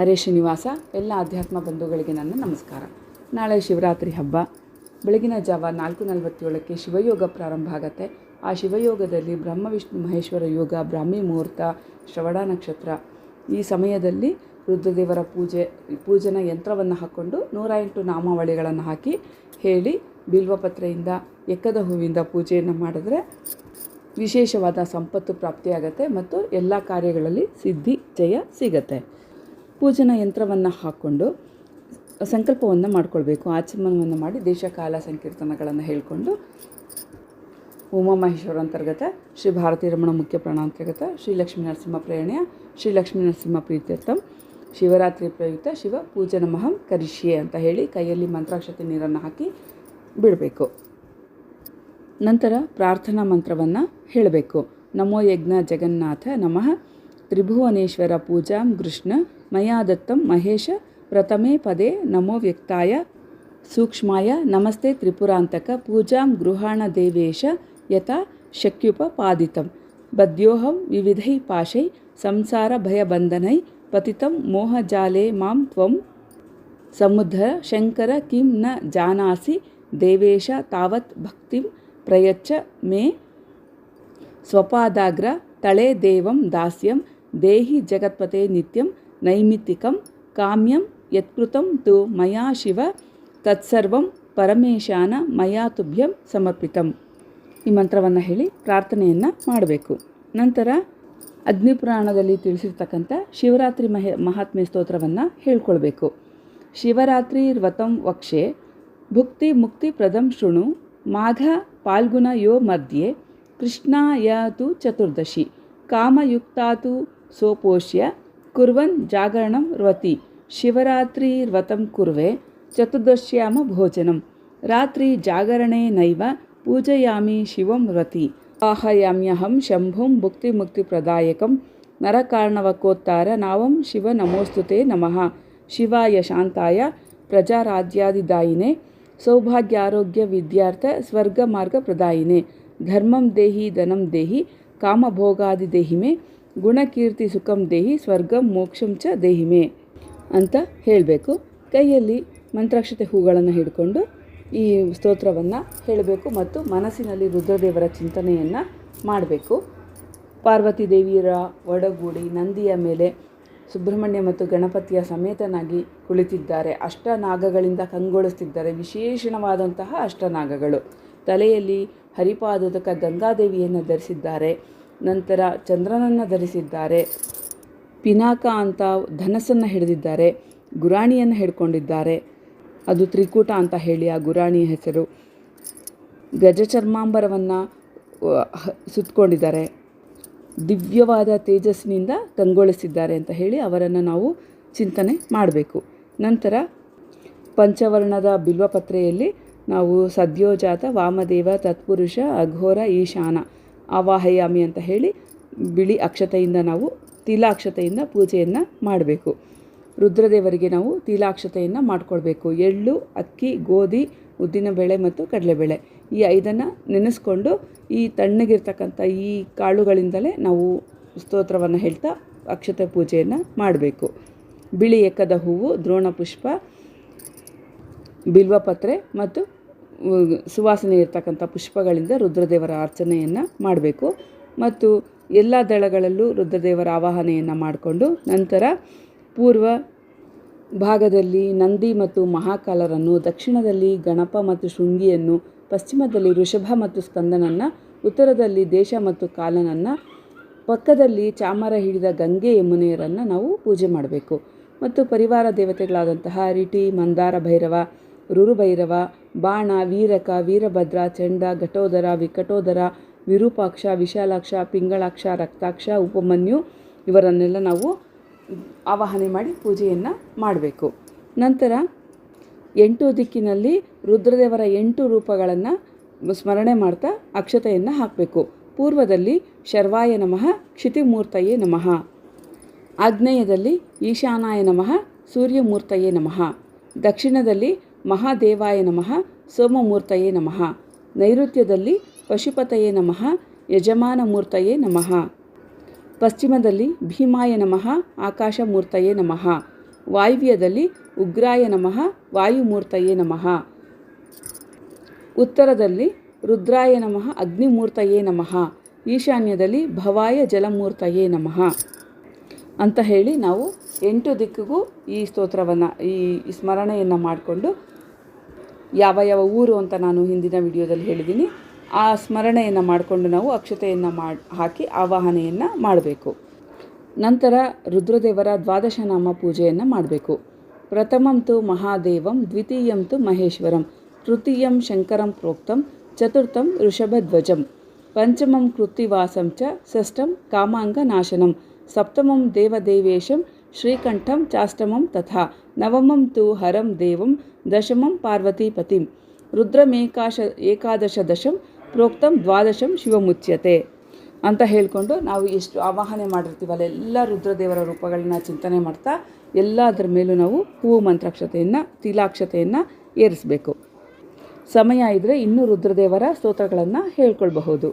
ಹರೇ ಶ್ರೀನಿವಾಸ. ಎಲ್ಲ ಆಧ್ಯಾತ್ಮ ಬಂಧುಗಳಿಗೆ ನನ್ನ ನಮಸ್ಕಾರ. ನಾಳೆ ಶಿವರಾತ್ರಿ ಹಬ್ಬ. ಬೆಳಗಿನ ಜಾವ ನಾಲ್ಕು ನಲವತ್ತೇಳಕ್ಕೆ ಶಿವಯೋಗ ಪ್ರಾರಂಭ ಆಗತ್ತೆ. ಆ ಶಿವಯೋಗದಲ್ಲಿ ಬ್ರಹ್ಮ, ವಿಷ್ಣು, ಮಹೇಶ್ವರ ಯೋಗ, ಬ್ರಾಹ್ಮಿ ಮುಹೂರ್ತ, ಶ್ರವಣ ನಕ್ಷತ್ರ. ಈ ಸಮಯದಲ್ಲಿ ರುದ್ರದೇವರ ಪೂಜೆ, ಪೂಜನ ಯಂತ್ರವನ್ನು ಹಾಕ್ಕೊಂಡು ನೂರ ಎಂಟು ನಾಮಾವಳಿಗಳನ್ನು ಹಾಕಿ ಹೇಳಿ ಬಿಲ್ವಪತ್ರೆಯಿಂದ ಎಕ್ಕದ ಹೂವಿಂದ ಪೂಜೆಯನ್ನು ಮಾಡಿದ್ರೆ ವಿಶೇಷವಾದ ಸಂಪತ್ತು ಪ್ರಾಪ್ತಿಯಾಗತ್ತೆ ಮತ್ತು ಎಲ್ಲ ಕಾರ್ಯಗಳಲ್ಲಿ ಸಿದ್ಧಿ, ಜಯ ಸಿಗತ್ತೆ. ಪೂಜನ ಯಂತ್ರವನ್ನು ಹಾಕ್ಕೊಂಡು ಸಂಕಲ್ಪವನ್ನು ಮಾಡಿಕೊಳ್ಬೇಕು. ಆಚಮನವನ್ನು ಮಾಡಿ ದೇಶಕಾಲ ಸಂಕೀರ್ತನಗಳನ್ನು ಹೇಳಿಕೊಂಡು ಉಮಾಮಹೇಶ್ವರ ಅಂತರ್ಗತ, ಶ್ರೀ ಭಾರತೀ ರಮಣ ಮುಖ್ಯ ಪ್ರಾಣಾಂತರ್ಗತ ಶ್ರೀ ಲಕ್ಷ್ಮೀ ನರಸಿಂಹ ಪ್ರೇರಣೆಯ ಶ್ರೀ ಲಕ್ಷ್ಮೀ ನರಸಿಂಹ ಪ್ರೀತ್ಯರ್ಥಂ, ಶಿವರಾತ್ರಿ ಪ್ರಯುಕ್ತ ಶಿವ ಪೂಜನ ಮಹಂ ಕರಿಷ್ಯೆ ಅಂತ ಹೇಳಿ ಕೈಯಲ್ಲಿ ಮಂತ್ರಾಕ್ಷತೆ ನೀರನ್ನು ಹಾಕಿ ಬಿಡಬೇಕು. ನಂತರ ಪ್ರಾರ್ಥನಾ ಮಂತ್ರವನ್ನು ಹೇಳಬೇಕು. ನಮೋ ಯಜ್ಞ ಜಗನ್ನಾಥ ನಮಃ, ತ್ರಿಭುವನೇಶ್ವರ ಪೂಜಾಂ ಕೃಷ್ಣ మయా దత్తం మహేష ప్రథమే పదే నమో వ్యక్తాయ సూక్ష్మాయ నమస్తే త్రిపురాంతక పూజాం గృహాణదేవేశ యథా శక్యుపపాదితం బద్యోహం వివిధై పాశై సంసార భయబంధనై పతితం మోహజాలే మాం త్వం. సముద్ర శంకర కిం న జానాసి దేవేశ తావత్ భక్తిం ప్రయచ్చ మే. స్వపాదాగ్ర తళే దేవం దాస్యం దేహి జగత్పతే నిత్యం ನೈಮಿತ್ತಿಕಂ ಕಾಮ್ಯಂ ತು ಮಯಾ ಶಿವ ತತ್ಸರ್ವಂ ಪರಮೇಶಾನ ಮಯಾ ತುಭ್ಯಂ ಸಮರ್ಪಿತಂ. ಈ ಮಂತ್ರವನ್ನು ಹೇಳಿ ಪ್ರಾರ್ಥನೆಯನ್ನು ಮಾಡಬೇಕು. ನಂತರ ಅಗ್ನಿಪುರಾಣದಲ್ಲಿ ತಿಳಿಸಿರ್ತಕ್ಕಂಥ ಶಿವರಾತ್ರಿ ಮಹ ಮಹಾತ್ಮೆ ಸ್ತೋತ್ರವನ್ನು ಹೇಳ್ಕೊಳ್ಬೇಕು. ಶಿವರಾತ್ರಿ ವ್ರತಂ ವಕ್ಷೆ ಭುಕ್ತಿ ಮುಕ್ತಿ ಪ್ರದಂ ಶೃಣು ಮಾಘ ಪಾಲ್ಗುನ ಯೋ ಮಧ್ಯೆ ಕೃಷ್ಣಾಯ ತು ಚತುರ್ದಶಿ ಕಾಮಯುಕ್ತಾತು ಸೋಪೋಷ್ಯ ಕುರ್ವನ್ ಜಾಗರಣಂ ರತಿ ಶಿವರಾತ್ರಿ ವ್ರತಂ ಕುರ್ವೆ ಚತುರ್ದಶ್ಯಾಮ ಭೋಜನಂ ರಾತ್ರಿ ಜಾಗರಣೆ ನೈವ ಪೂಜಯಾಮಿ ಶಿವಂ ರತಿ ಆಹಯಾಮ್ಯಹಂ ಶಂಭುಂ ಭುಕ್ತಿ ಮುಕ್ತಿ ಪ್ರದಾಯಕಂ ನರಕಾರ್ಣವಕೋತ್ತಾರ ನಾವಂ ಶಿವ ನಮೋಸ್ತುತೆ ನಮಃ ಶಿವಾಯ ಶಾಂತಾಯ ಪ್ರಜಾರಾಧ್ಯಾದಿದಾಯಿನೇ ಸೌಭಾಗ್ಯಾರೋಗ್ಯ ವಿದ್ಯಾರ್ಥ ಸ್ವರ್ಗ ಮಾರ್ಗ ಪ್ರದಾಯಿನೇ ಗುಣಕೀರ್ತಿ ಸುಖಂ ದೇಹಿ, ಸ್ವರ್ಗಂ ಮೋಕ್ಷಂ ಚ ದೇಹಿಮೆ ಅಂತ ಹೇಳಬೇಕು. ಕೈಯಲ್ಲಿ ಮಂತ್ರಾಕ್ಷತೆ ಹೂಗಳನ್ನು ಹಿಡ್ಕೊಂಡು ಈ ಸ್ತೋತ್ರವನ್ನು ಹೇಳಬೇಕು ಮತ್ತು ಮನಸ್ಸಿನಲ್ಲಿ ರುದ್ರದೇವರ ಚಿಂತನೆಯನ್ನು ಮಾಡಬೇಕು. ಪಾರ್ವತಿ ದೇವಿಯರ ಒಡಗೂಡಿ ನಂದಿಯ ಮೇಲೆ ಸುಬ್ರಹ್ಮಣ್ಯ ಮತ್ತು ಗಣಪತಿಯ ಸಮೇತನಾಗಿ ಕುಳಿತಿದ್ದಾರೆ. ಅಷ್ಟನಾಗಗಳಿಂದ ಕಂಗೊಳಿಸ್ತಿದ್ದಾರೆ. ವಿಶೇಷಣವಾದಂತಹ ಅಷ್ಟನಾಗಗಳು. ತಲೆಯಲ್ಲಿ ಹರಿಪಾದದಕ ಗಂಗಾದೇವಿಯನ್ನು ಧರಿಸಿದ್ದಾರೆ. ನಂತರ ಚಂದ್ರನನ್ನು ಧರಿಸಿದ್ದಾರೆ. ಪಿನಾಕ ಅಂತ ಧನಸ್ಸನ್ನು ಹಿಡಿದಿದ್ದಾರೆ. ಗುರಾಣಿಯನ್ನು ಹಿಡ್ಕೊಂಡಿದ್ದಾರೆ. ಅದು ತ್ರಿಕೂಟ ಅಂತ ಹೇಳಿ ಆ ಗುರಾಣಿಯ ಹೆಸರು. ಗಜಚರ್ಮಾಂಬರವನ್ನು ಸುತ್ತಕೊಂಡಿದ್ದಾರೆ ದಿವ್ಯವಾದ ತೇಜಸ್ಸಿನಿಂದ ಕಂಗೊಳಿಸಿದ್ದಾರೆ ಅಂತ ಹೇಳಿ ಅವರನ್ನು ನಾವು ಚಿಂತನೆ ಮಾಡಬೇಕು. ನಂತರ ಪಂಚವರ್ಣದ ಬಿಲ್ವಪತ್ರೆಯಲ್ಲಿ ನಾವು ಸದ್ಯೋಜಾತ ವಾಮದೇವ ತತ್ಪುರುಷ ಅಘೋರ ಈಶಾನ ಆವಾಹಯಾಮಿ ಅಂತ ಹೇಳಿ ಬಿಳಿ ಅಕ್ಷತೆಯಿಂದ ನಾವು ತಿಲಾಕ್ಷತೆಯಿಂದ ಪೂಜೆಯನ್ನು ಮಾಡಬೇಕು. ರುದ್ರದೇವರಿಗೆ ನಾವು ತಿಲಾಕ್ಷತೆಯನ್ನು ಮಾಡಿಕೊಳ್ಬೇಕು. ಎಳ್ಳು, ಅಕ್ಕಿ, ಗೋಧಿ ಉದ್ದಿನಬೇಳೆ ಮತ್ತು ಕಡಲೆಬೇಳೆ ಈ ಐದನ್ನು ನೆನೆಸ್ಕೊಂಡು ಈ ತಣ್ಣಗಿರ್ತಕ್ಕಂಥ ಈ ಕಾಳುಗಳಿಂದಲೇ ನಾವು ಸ್ತೋತ್ರವನ್ನು ಹೇಳ್ತಾ ಅಕ್ಷತೆ ಪೂಜೆಯನ್ನು ಮಾಡಬೇಕು. ಬಿಳಿ ಎಕ್ಕದ ಹೂವು, ದ್ರೋಣ ಪುಷ್ಪ, ಬಿಲ್ವಪತ್ರೆ ಮತ್ತು ಸುವಾಸನೆ ಇರ್ತಕ್ಕಂಥ ಪುಷ್ಪಗಳಿಂದ ರುದ್ರದೇವರ ಅರ್ಚನೆಯನ್ನು ಮಾಡಬೇಕು. ಮತ್ತು ಎಲ್ಲ ದಳಗಳಲ್ಲೂ ರುದ್ರದೇವರ ಆವಾಹನೆಯನ್ನು ಮಾಡಿಕೊಂಡು ನಂತರ ಪೂರ್ವ ಭಾಗದಲ್ಲಿ ನಂದಿ ಮತ್ತು ಮಹಾಕಾಲರನ್ನು, ದಕ್ಷಿಣದಲ್ಲಿ ಗಣಪ ಮತ್ತು ಶೃಂಗಿಯನ್ನು, ಪಶ್ಚಿಮದಲ್ಲಿ ಋಷಭ ಮತ್ತು ಸ್ಕಂದನನ್ನು, ಉತ್ತರದಲ್ಲಿ ದೇಶ ಮತ್ತು ಕಾಲನನ್ನು, ಪಕ್ಕದಲ್ಲಿ ಚಾಮರ ಹಿಡಿದ ಗಂಗೆ ಯಮುನೆಯರನ್ನು ನಾವು ಪೂಜೆ ಮಾಡಬೇಕು. ಮತ್ತು ಪರಿವಾರ ದೇವತೆಗಳಾದಂತಹ ರಿಟಿ ಮಂದಾರ, ಭೈರವ ರುರುಭೈರವ, ಬಾಣ, ವೀರಕ, ವೀರಭದ್ರ, ಚಂಡ, ಘಟೋದರ, ವಿಕಟೋದರ, ವಿರೂಪಾಕ್ಷ, ವಿಶಾಲಾಕ್ಷ, ಪಿಂಗಳಾಕ್ಷ, ರಕ್ತಾಕ್ಷ, ಉಪಮನ್ಯು ಇವರನ್ನೆಲ್ಲ ನಾವು ಆವಾಹನೆ ಮಾಡಿ ಪೂಜೆಯನ್ನು ಮಾಡಬೇಕು. ನಂತರ ಎಂಟು ದಿಕ್ಕಿನಲ್ಲಿ ರುದ್ರದೇವರ ಎಂಟು ರೂಪಗಳನ್ನು ಸ್ಮರಣೆ ಮಾಡ್ತಾ ಅಕ್ಷತೆಯನ್ನು ಹಾಕಬೇಕು. ಪೂರ್ವದಲ್ಲಿ ಶರ್ವಾಯ ನಮಃ, ಕ್ಷಿತಿಮೂರ್ತಯೇ ನಮಃ. ಆಗ್ನೇಯದಲ್ಲಿ ಈಶಾನಾಯ ನಮಃ, ಸೂರ್ಯಮೂರ್ತಯೇ ನಮಃ. ದಕ್ಷಿಣದಲ್ಲಿ ಮಹಾದೇವಾಯ ನಮಃ, ಸೋಮಮೂರ್ತಯೇ ನಮಃ, ನೈಋತ್ಯದಲ್ಲಿ ಪಶುಪತಯೇ ನಮಃ, ಯಜಮಾನಮೂರ್ತಯೇ ನಮಃ. ಪಶ್ಚಿಮದಲ್ಲಿ ಭೀಮಾಯ ನಮಃ, ಆಕಾಶಮೂರ್ತಯೇ ನಮಃ. ವಾಯುವ್ಯದಲ್ಲಿ ಉಗ್ರಾಯ ನಮಃ, ವಾಯುಮೂರ್ತಯೇ ನಮಃ. ಉತ್ತರದಲ್ಲಿ ರುದ್ರಾಯ ನಮಃ, ಅಗ್ನಿಮೂರ್ತಯೇ ನಮಃ. ಈಶಾನ್ಯದಲ್ಲಿ ಭವಾಯ ಜಲಮೂರ್ತಯೇ ನಮಃ. ಅಂತ ಹೇಳಿ ನಾವು ಎಂಟು ದಿಕ್ಕಿಗೂ ಈ ಸ್ತೋತ್ರವನ್ನು, ಈ ಸ್ಮರಣೆಯನ್ನು ಮಾಡಿಕೊಂಡು ಯಾವ ಯಾವ ಊರು ಅಂತ ನಾನು ಹಿಂದಿನ ವಿಡಿಯೋದಲ್ಲಿ ಹೇಳಿದ್ದೀನಿ, ಆ ಸ್ಮರಣೆಯನ್ನು ಮಾಡಿಕೊಂಡು ನಾವು ಅಕ್ಷತೆಯನ್ನು ಮಾಡಿ, ಹಾಕಿ ಆವಾಹನೆಯನ್ನು ಮಾಡಬೇಕು. ನಂತರ ರುದ್ರದೇವರ ದ್ವಾದಶನಾಮ ಪೂಜೆಯನ್ನು ಮಾಡಬೇಕು. ಪ್ರಥಮಂ ತು ಮಹಾದೇವಂ ದ್ವಿತೀಯಂ ತು ಮಹೇಶ್ವರಂ, ತೃತೀಯಂ ಶಂಕರಂ ಪ್ರೋಕ್ತಂ, ಚತುರ್ಥಂ ಋಷಭಧ್ವಜಂ, ಪಂಚಮಂ ಕೃತಿವಾಸಂ ಚ ಷಷ್ಠಂ ಕಾಮಾಂಗನಾಶನಂ, ಸಪ್ತಮಂ ದೇವದೇವೇಶಂ ಶ್ರೀಕಂಠಂ ಚಾಷ್ಟಮಂ ತಥಾ ನವಮಂ ತು ಹರಂ ದೇವಂ ದಶಮಂ ಪಾರ್ವತೀಪತಿಂ ರುದ್ರಮೇಕಾಶ ಏಕಾದಶ ದಶಂ ಪ್ರೋಕ್ತಂ ದ್ವಾದಶಂ ಶಿವಮುಚ್ಯತೆ ಅಂತ ಹೇಳಿಕೊಂಡು ನಾವು ಎಷ್ಟು ಆವಾಹನೆ ಮಾಡಿರ್ತೀವಲ್ಲ, ಎಲ್ಲ ರುದ್ರದೇವರ ರೂಪಗಳನ್ನ ಚಿಂತನೆ ಮಾಡ್ತಾ ಎಲ್ಲದರ ಮೇಲೂ ನಾವು ಹೂವು ಮಂತ್ರಾಕ್ಷತೆಯನ್ನು, ತಿಲಾಕ್ಷತೆಯನ್ನು ಏರಿಸಬೇಕು. ಸಮಯ ಇದ್ದರೆ ಇನ್ನೂ ರುದ್ರದೇವರ ಸ್ತೋತ್ರಗಳನ್ನು ಹೇಳ್ಕೊಳ್ಬಹುದು.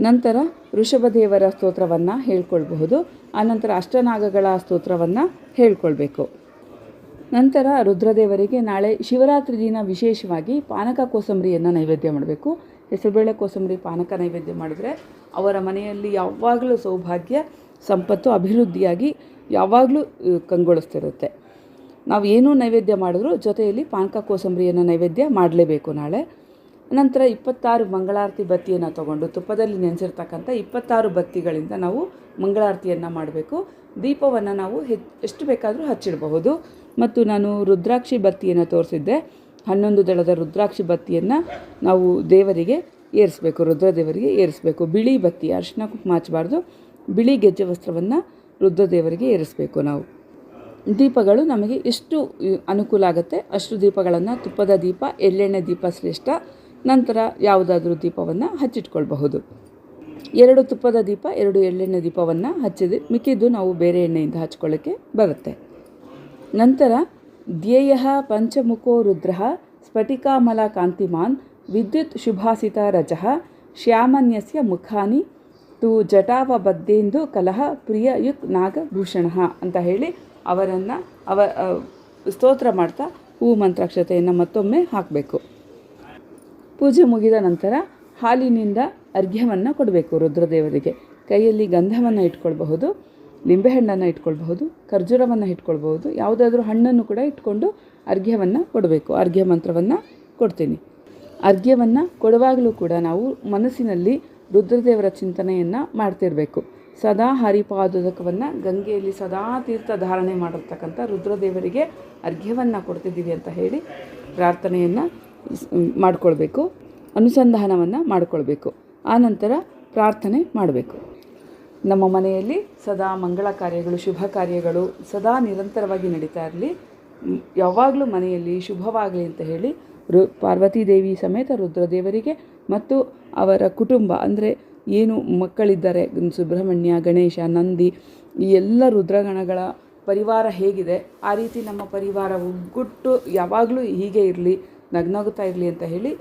ನಂತರ ಋಷಭದೇವರ ಸ್ತೋತ್ರವನ್ನು ಹೇಳ್ಕೊಳ್ಬಹುದು. ಆನಂತರ ಅಷ್ಟನಾಗಗಳ ಸ್ತೋತ್ರವನ್ನು ಹೇಳ್ಕೊಳ್ಬೇಕು. ನಂತರ ರುದ್ರದೇವರಿಗೆ ನಾಳೆ ಶಿವರಾತ್ರಿ ದಿನ ವಿಶೇಷವಾಗಿ ಪಾನಕ ಕೋಸಂಬರಿಯನ್ನು ನೈವೇದ್ಯ ಮಾಡಬೇಕು. ಹೆಸರುಬೇಳೆ ಕೋಸಂಬರಿ ಪಾನಕ ನೈವೇದ್ಯ ಮಾಡಿದ್ರೆ ಅವರ ಮನೆಯಲ್ಲಿ ಯಾವಾಗಲೂ ಸೌಭಾಗ್ಯ, ಸಂಪತ್ತು, ಅಭಿವೃದ್ಧಿಯಾಗಿ ಯಾವಾಗಲೂ ಕಂಗೊಳಿಸ್ತಿರುತ್ತೆ. ನಾವು ಏನೂ ನೈವೇದ್ಯ ಮಾಡಿದ್ರೂ ಜೊತೆಯಲ್ಲಿ ಪಾನಕ ಕೋಸಂಬರಿಯನ್ನು ನೈವೇದ್ಯ ಮಾಡಲೇಬೇಕು ನಾಳೆ. ನಂತರ ಇಪ್ಪತ್ತಾರು ಮಂಗಳಾರತಿ ಬತ್ತಿಯನ್ನು ತಗೊಂಡು ತುಪ್ಪದಲ್ಲಿ ನೆನೆಸಿರ್ತಕ್ಕಂಥ ಇಪ್ಪತ್ತಾರು ಬತ್ತಿಗಳಿಂದ ನಾವು ಮಂಗಳಾರತಿಯನ್ನು ಮಾಡಬೇಕು. ದೀಪವನ್ನು ನಾವು ಹೆಚ್, ಎಷ್ಟು ಬೇಕಾದರೂ ಹಚ್ಚಿಡಬಹುದು. ಮತ್ತು ನಾನು ರುದ್ರಾಕ್ಷಿ ಬತ್ತಿಯನ್ನು ತೋರಿಸಿದ್ದೆ. ಹನ್ನೊಂದು ದಳದ ರುದ್ರಾಕ್ಷಿ ಬತ್ತಿಯನ್ನು ನಾವು ದೇವರಿಗೆ ಏರಿಸಬೇಕು, ರುದ್ರದೇವರಿಗೆ ಏರಿಸಬೇಕು. ಬಿಳಿ ಬತ್ತಿ, ಅರಿಶಿನ ಕುಂಕುಮ ಹಚ್ಚಬಾರ್ದು. ಬಿಳಿ ಗೆಜ್ಜೆ ವಸ್ತ್ರವನ್ನು ರುದ್ರದೇವರಿಗೆ ಏರಿಸಬೇಕು ನಾವು. ದೀಪಗಳು ನಮಗೆ ಎಷ್ಟು ಅನುಕೂಲ ಆಗುತ್ತೆ? ಅಷ್ಟು ದೀಪಗಳನ್ನು ತುಪ್ಪದ ದೀಪ, ಎಳ್ಳೆಣ್ಣೆ ದೀಪ ಶ್ರೇಷ್ಠ, ನಂತರ ಯಾವುದಾದ್ರೂ ದೀಪವನ್ನು ಹಚ್ಚಿಟ್ಕೊಳ್ಬಹುದು. ಎರಡು ತುಪ್ಪದ ದೀಪ, ಎರಡು ಎಳ್ಳೆಣ್ಣೆ ದೀಪವನ್ನು ಹಚ್ಚಿದ್ವಿ ಮಿಕ್ಕಿದ್ದು ನಾವು ಬೇರೆ ಎಣ್ಣೆಯಿಂದ ಹಚ್ಕೊಳ್ಳೋಕ್ಕೆ ಬರುತ್ತೆ. ನಂತರ ಧ್ಯೇಯ ಪಂಚಮುಖೋ ರುದ್ರ ಸ್ಫಟಿಕಾಮಲ ಕಾಂತಿಮಾನ್ ವಿದ್ಯುತ್ ಶುಭಾಸಿತ ರಜಃ ಶ್ಯಾಮನ್ಯಸ್ಯ ಮುಖಾನಿ ತು ಜಟಾವಬದ್ಧೇಂದು ಕಲಹ ಪ್ರಿಯ ಯುಕ್ ನಾಗಭೂಷಣ ಅಂತ ಹೇಳಿ ಅವರನ್ನು ಅವ ಸ್ತೋತ್ರ ಮಾಡ್ತಾ ಹೂ ಮಂತ್ರಾಕ್ಷತೆಯನ್ನು ಮತ್ತೊಮ್ಮೆ ಹಾಕಬೇಕು. ಪೂಜೆ ಮುಗಿದ ನಂತರ ಹಾಲಿನಿಂದ ಅರ್ಘ್ಯವನ್ನು ಕೊಡಬೇಕು ರುದ್ರದೇವರಿಗೆ. ಕೈಯಲ್ಲಿ ಗಂಧವನ್ನು ಇಟ್ಕೊಳ್ಬಹುದು. ಲಿಂಬೆಹಣ್ಣನ್ನು ಇಟ್ಕೊಳ್ಬಹುದು, ಖರ್ಜೂರವನ್ನು ಇಟ್ಕೊಳ್ಬಹುದು, ಯಾವುದಾದ್ರೂ ಹಣ್ಣನ್ನು ಕೂಡ ಇಟ್ಕೊಂಡು ಅರ್ಘ್ಯವನ್ನು ಕೊಡಬೇಕು. ಅರ್ಘ್ಯ ಮಂತ್ರವನ್ನು ಕೊಡ್ತೀನಿ. ಅರ್ಘ್ಯವನ್ನು ಕೊಡುವಾಗಲೂ ಕೂಡ ನಾವು ಮನಸ್ಸಿನಲ್ಲಿ ರುದ್ರದೇವರ ಚಿಂತನೆಯನ್ನು ಮಾಡ್ತಿರಬೇಕು. ಸದಾ ಹರಿಪಾದೋದಕವನ್ನು ಗಂಗೆಯಲ್ಲಿ ಸದಾ ತೀರ್ಥ ಧಾರಣೆ ಮಾಡಿರ್ತಕ್ಕಂಥ ರುದ್ರದೇವರಿಗೆ ಅರ್ಘ್ಯವನ್ನು ಕೊಡ್ತಿದ್ದೀವಿ ಅಂತ ಹೇಳಿ ಪ್ರಾರ್ಥನೆಯನ್ನು ಮಾಡಿಕೊಳ್ಬೇಕು. ಅನುಸಂಧಾನವನ್ನು ಮಾಡಿಕೊಳ್ಬೇಕು. ಆನಂತರ ಪ್ರಾರ್ಥನೆ ಮಾಡಬೇಕು. ನಮ್ಮ ಮನೆಯಲ್ಲಿ ಸದಾ ಮಂಗಳ ಕಾರ್ಯಗಳು, ಶುಭ ಕಾರ್ಯಗಳು ಸದಾ ನಿರಂತರವಾಗಿ ನಡೀತಾ ಇರಲಿ. ಯಾವಾಗಲೂ ಮನೆಯಲ್ಲಿ ಶುಭವಾಗಲಿ ಅಂತ ಹೇಳಿ ರು ಪಾರ್ವತೀದೇವಿ ಸಮೇತ ರುದ್ರದೇವರಿಗೆ ಮತ್ತು ಅವರ ಕುಟುಂಬ, ಅಂದರೆ ಏನು ಮಕ್ಕಳಿದ್ದಾರೆ, ಸುಬ್ರಹ್ಮಣ್ಯ, ಗಣೇಶ, ನಂದಿ, ಈ ಎಲ್ಲ ರುದ್ರಗಣಗಳ ಪರಿವಾರ ಹೇಗಿದೆ, ಆ ರೀತಿ ನಮ್ಮ ಪರಿವಾರ ಒಗ್ಗುಟ್ಟು ಯಾವಾಗಲೂ ಹೀಗೆ ಇರಲಿ, ನಗ್ನಗುತ್ತಾ ಇರಲಿ ಅಂತ ಹೇಳಿ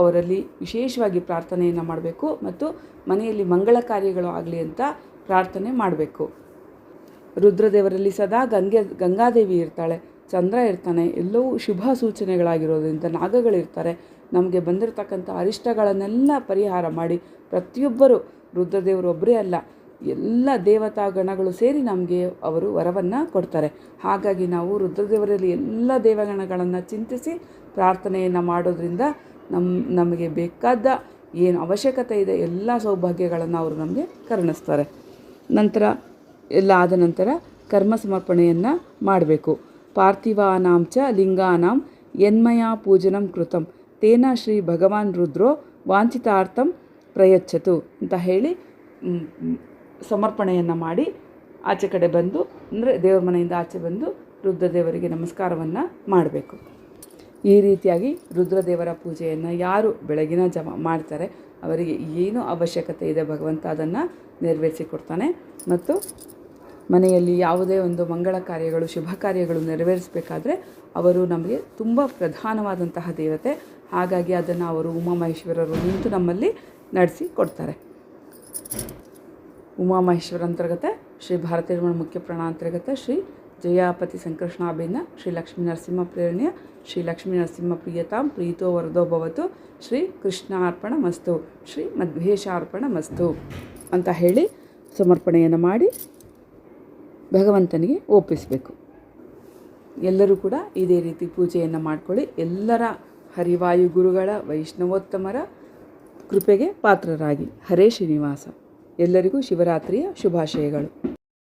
ಅವರಲ್ಲಿ ವಿಶೇಷವಾಗಿ ಪ್ರಾರ್ಥನೆಯನ್ನು ಮಾಡಬೇಕು ಮತ್ತು ಮನೆಯಲ್ಲಿ ಮಂಗಳ ಕಾರ್ಯಗಳು ಆಗಲಿ ಅಂತ ಪ್ರಾರ್ಥನೆ ಮಾಡಬೇಕು. ರುದ್ರದೇವರಲ್ಲಿ ಸದಾ ಗಂಗೆ, ಗಂಗಾದೇವಿ ಇರ್ತಾಳೆ, ಚಂದ್ರ ಇರ್ತಾನೆ, ಎಲ್ಲವೂ ಶುಭ ಸೂಚನೆಗಳಾಗಿರೋದ್ರಿಂದ ನಾಗಗಳಿರ್ತಾರೆ ನಮಗೆ ಬಂದಿರತಕ್ಕಂಥ ಅರಿಷ್ಟಗಳನ್ನೆಲ್ಲ ಪರಿಹಾರ ಮಾಡಿ ಪ್ರತಿಯೊಬ್ಬರು ರುದ್ರದೇವರು ಒಬ್ಬರೇ ಅಲ್ಲ, ಎಲ್ಲ ದೇವತಾ ಗಣಗಳು ಸೇರಿ ನಮಗೆ ಅವರು ವರವನ್ನು ಕೊಡ್ತಾರೆ. ಹಾಗಾಗಿ ನಾವು ರುದ್ರದೇವರಲ್ಲಿ ಎಲ್ಲ ದೇವಗಣಗಳನ್ನು ಚಿಂತಿಸಿ ಪ್ರಾರ್ಥನೆಯನ್ನು ಮಾಡೋದ್ರಿಂದ ನಮ್ಮ ನಮಗೆ ಬೇಕಾದ ಏನು ಅವಶ್ಯಕತೆ ಇದೆ ಎಲ್ಲ ಸೌಭಾಗ್ಯಗಳನ್ನು ಅವರು ನಮಗೆ ಕರುಣಿಸ್ತಾರೆ. ನಂತರ ಎಲ್ಲ ಆದ ನಂತರ ಕರ್ಮ ಸಮರ್ಪಣೆಯನ್ನು ಮಾಡಬೇಕು. ಪಾರ್ಥಿವಾನಾಂಚ ಲಿಂಗಾನಾಂ ಯನ್ಮಯ ಪೂಜನಂ ಕೃತಂ. ತೇನ ಶ್ರೀ ಭಗವಾನ್ ರುದ್ರೋ ವಾಂಛಿತಾರ್ಥಂ ಪ್ರಯಚ್ಛತು ಅಂತ ಹೇಳಿ ಸಮರ್ಪಣೆಯನ್ನು ಮಾಡಿ ಆಚೆ ಕಡೆ ಬಂದು, ಅಂದರೆ ದೇವರ ಮನೆಯಿಂದ ಆಚೆ ಬಂದು ರುದ್ರದೇವರಿಗೆ ನಮಸ್ಕಾರವನ್ನು ಮಾಡಬೇಕು. ಈ ರೀತಿಯಾಗಿ ರುದ್ರದೇವರ ಪೂಜೆಯನ್ನು ಯಾರು ಬೆಳಗಿನ ಜಮ ಮಾಡ್ತಾರೆ, ಅವರಿಗೆ ಏನು ಅವಶ್ಯಕತೆ ಇದೆ ಭಗವಂತ ಅದನ್ನು ನೆರವೇರಿಸಿಕೊಡ್ತಾನೆ ಮತ್ತು ಮನೆಯಲ್ಲಿ ಯಾವುದೇ ಒಂದು ಮಂಗಳ ಕಾರ್ಯಗಳು, ಶುಭ ಕಾರ್ಯಗಳು ನೆರವೇರಿಸಬೇಕಾದ್ರೆ ಅವರು ನಮಗೆ ತುಂಬ ಪ್ರಧಾನವಾದಂತಹ ದೇವತೆ. ಹಾಗಾಗಿ ಅದನ್ನು ಅವರು ಉಮಾಮಹೇಶ್ವರರು ನಿಂತು ನಮ್ಮಲ್ಲಿ ನಡೆಸಿ ಕೊಡ್ತಾರೆ. ಉಮಾಮಹೇಶ್ವರ ಅಂತರ್ಗತ ಶ್ರೀ ಭಾರತೀಯ ಮುಖ್ಯ ಪ್ರಾಣ ಅಂತರ್ಗತ ಶ್ರೀ ಜಯಾಪತಿ ಸಂಕೃಷ್ಣಾಭಿನ್ನ ಶ್ರೀ ಲಕ್ಷ್ಮೀ ನರಸಿಂಹ ಪ್ರೇರಣೆಯ, ಶ್ರೀ ಲಕ್ಷ್ಮೀ ನರಸಿಂಹ ಪ್ರಿಯತಾಂ, ಪ್ರೀತೋ ವರದೋ ಭವತು, ಶ್ರೀ ಕೃಷ್ಣಾರ್ಪಣ ಮಸ್ತು ಶ್ರೀ ಮಧ್ವೇಶಾರ್ಪಣ ಮಸ್ತು ಅಂತ ಹೇಳಿ ಸಮರ್ಪಣೆಯನ್ನು ಮಾಡಿ ಭಗವಂತನಿಗೆ ಒಪ್ಪಿಸಬೇಕು. ಎಲ್ಲರೂ ಕೂಡ ಇದೇ ರೀತಿ ಪೂಜೆಯನ್ನು ಮಾಡಿಕೊಳ್ಳಿ. ಎಲ್ಲರ ಹರಿವಾಯು ಗುರುಗಳ, ವೈಷ್ಣವೋತ್ತಮರ ಕೃಪೆಗೆ ಪಾತ್ರರಾಗಿ. ಹರೇ ಶ್ರೀನಿವಾಸ. ಎಲ್ಲರಿಗೂ ಶಿವರಾತ್ರಿಯ ಶುಭಾಶಯಗಳು.